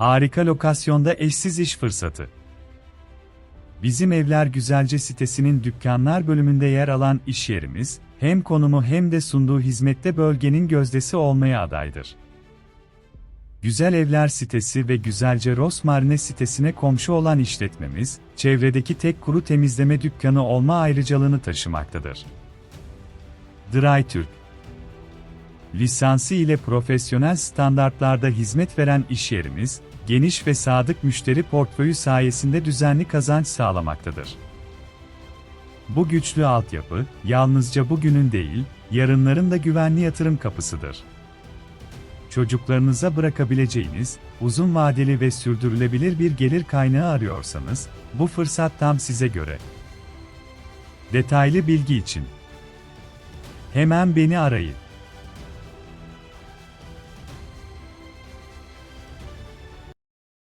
Harika lokasyonda eşsiz iş fırsatı. Bizim Evler Güzelce sitesinin dükkanlar bölümünde yer alan iş yerimiz, hem konumu hem de sunduğu hizmette bölgenin gözdesi olmaya adaydır. Güzel Evler sitesi ve Güzelce Rosmarne sitesine komşu olan işletmemiz, çevredeki tek kuru temizleme dükkanı olma ayrıcalığını taşımaktadır. Dry Türk Lisansı ile profesyonel standartlarda hizmet veren iş yerimiz, geniş ve sadık müşteri portföyü sayesinde düzenli kazanç sağlamaktadır. Bu güçlü altyapı, yalnızca bugünün değil, yarınların da güvenli yatırım kapısıdır. Çocuklarınıza bırakabileceğiniz, uzun vadeli ve sürdürülebilir bir gelir kaynağı arıyorsanız, bu fırsat tam size göre. Detaylı bilgi için hemen beni arayın.